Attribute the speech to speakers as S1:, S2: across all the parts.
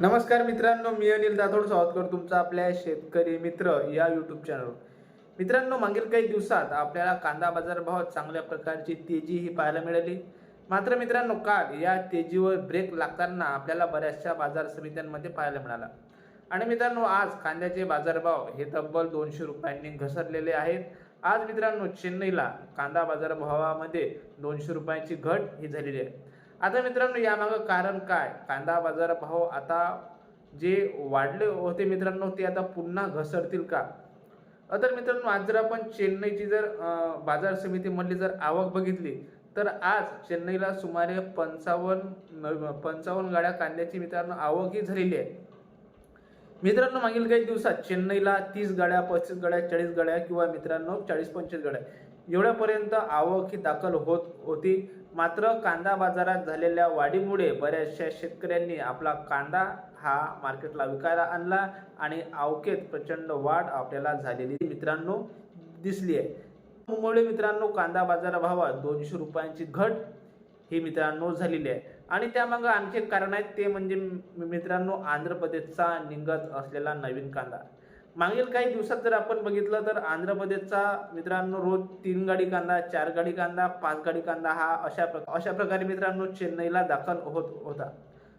S1: नमस्कार मित्रांनो मी अनिल दाथोड सावतकर तुमचा आपल्या शेतकरी मित्र या यूट्यूब चॅनलवर मित्रांनो मागील काही दिवसात आपल्याला कांदा बाजारभावात चांगल्या प्रकारची तेजी ही पाहायला मिळाली. मात्र मित्रांनो काल या तेजीवर ब्रेक लागताना आपल्याला बऱ्याचशा बाजार समित्यांमध्ये पाहायला मिळाला. आणि मित्रांनो आज कांद्याचे बाजारभाव हे तब्बल दोनशे रुपयांनी घसरलेले आहेत. आज मित्रांनो चेन्नईला कांदा बाजारभावामध्ये दोनशे रुपयांची घट ही झालेली आहे. आता मित्रांनो यामागं कारण काय? कांदा बाजार भाव आता जे वाढले होते मित्रांनो ते आता पुन्हा घसरतील का? तर मित्रांनो आज जर आपण चेन्नईची जर बाजार बाजार समितीमधली जर आवक बघितली तर आज चेन्नईला सुमारे पंचावन्न पंचावन्न गाड्या कांद्याची मित्रांनो आवक ही झालेली आहे. मित्रांनो मागील काही दिवसात चेन्नईला तीस गाड्या पस्तीस गाड्या चाळीस गाड्या किंवा मित्रांनो चाळीस पंचवीस गाड्या एवढ्यापर्यंत आवक ही दाखल होत होती. मात्र कांदा बाजारात झालेल्या वाढीमुळे बऱ्याचशा शेतकऱ्यांनी आपला कांदा हा मार्केटला विकायला आणला आणि आवकेत प्रचंड वाढ आपल्याला झालेली मित्रांनो दिसली आहे. त्यामुळे मित्रांनो कांदा बाजारभावात दोनशे रुपयांची घट ही मित्रांनो झालेली आहे. आणि त्यामागं आणखी एक कारण आहे ते म्हणजे मित्रांनो आंध्र प्रदेशचा निघत असलेला नवीन कांदा. मागील काही दिवसात जर आपण बघितलं तर आंध्र प्रदेशचा मित्रांनो रोज तीन गाडी कांदा चार गाडी कांदा पाच गाडी कांदा हा अशा प्र- अशा प्रकारे मित्रांनो चेन्नईला दाखल होत होता.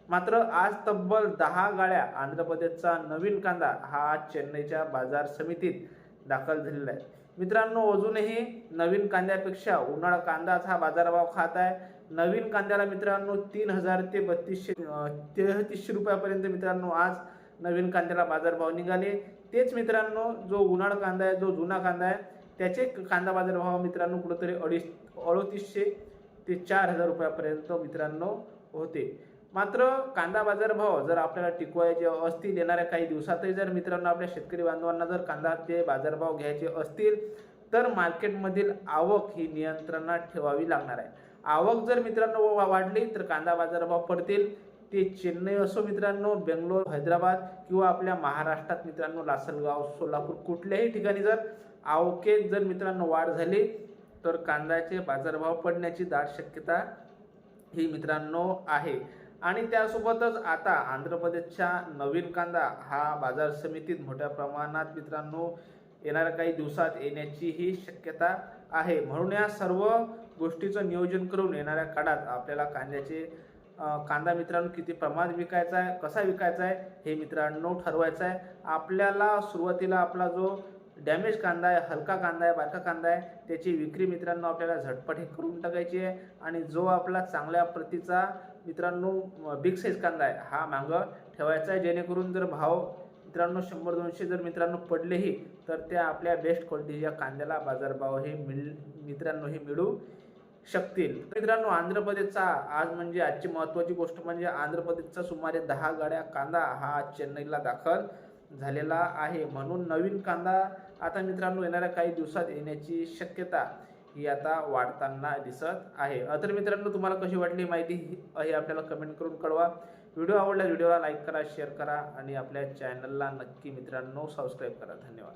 S1: मात्र आज तब्बल दहा गाड्या आंध्र प्रदेशचा नवीन कांदा हा चेन्नईच्या बाजार समितीत दाखल झालेला आहे. मित्रांनो अजूनही नवीन कांद्यापेक्षा उन्हाळा कांदाच हा बाजारभाव खात आहे. नवीन कांद्याला मित्रांनो तीन हजार ते बत्तीसशे तेहतीसशे रुपयापर्यंत मित्रांनो आज नवीन कांद्याला बाजारभाव निघाले. तेच मित्रांनो जो उन्हाळा कांदा आहे जो जुना कांदा आहे त्याचे कांदा बाजारभाव मित्रांनो कुठंतरी अडीच अडतीसशे ते चार हजार रुपयापर्यंत मित्रांनो होते. मात्र कांदा बाजारभाव जर आपल्याला टिकवायचे असतील येणाऱ्या काही दिवसातही जर मित्रांनो आपल्या शेतकरी बांधवांना जर कांद्याचे बाजारभाव घ्यायचे असतील तर मार्केटमधील आवक ही नियंत्रणात ठेवावी लागणार आहे. आवक जर मित्रांनो वा- वाढली तर कांदा बाजारभाव पडतील. ते चेन्नई असो मित्रांनो बेंगलोर हैदराबाद किंवा आपल्या महाराष्ट्रात मित्रांनो लासलगाव सोलापूर कुठल्याही ठिकाणी जर आवकेत जर मित्रांनो वाढ झाली तर कांद्याचे बाजारभाव पडण्याची दाट शक्यता ही मित्रांनो आहे. आणि त्यासोबतच आता आंध्र प्रदेशच्या नवीन कांदा हा बाजार समितीत मोठ्या प्रमाणात मित्रांनो येणाऱ्या काही दिवसात येण्याची ही शक्यता आहे. म्हणून या सर्व गोष्टीचं नियोजन करून येणाऱ्या काळात आपल्याला कांद्याचे कांदा मित्रांनो किती प्रमाणात विकायचा आहे कसा विकायचा आहे हे मित्रांनो ठरवायचं आहे. आपल्याला सुरुवातीला आपला जो डॅमेज कांदा आहे हलका कांदा आहे बारका कांदा आहे त्याची विक्री मित्रांनो आपल्याला झटपट हे करून टाकायची आहे. आणि जो आपला चांगल्या प्रतीचा मित्रांनो बिग साईज कांदा आहे हा मागं ठेवायचा आहे. जेणेकरून जर भाव मित्रांनो शंभर दोनशे जर मित्रांनो पडलेही तर त्या आपल्या बेस्ट क्वालिटीच्या कांद्याला बाजारभाव हे मिळ मित्रांनो हे मिळू शकतील. मित्रांनो आंध्र प्रदेशचा आज म्हणजे आजची महत्त्वाची गोष्ट म्हणजे आंध्र प्रदेशचा सुमारे दहा गाड्या कांदा हा चेन्नईला दाखल झालेला आहे. म्हणून नवीन कांदा आता मित्रांनो येणाऱ्या काही दिवसात येण्याची शक्यता ही आता वाढताना दिसत आहे. तर मित्रांनो तुम्हाला कशी वाटली माहिती ही- हे आपल्याला कमेंट करून कळवा. व्हिडिओ आवडला व्हिडिओला लाईक करा शेअर करा आणि आपल्या चॅनलला नक्की मित्रांनो सबस्क्राईब करा. धन्यवाद.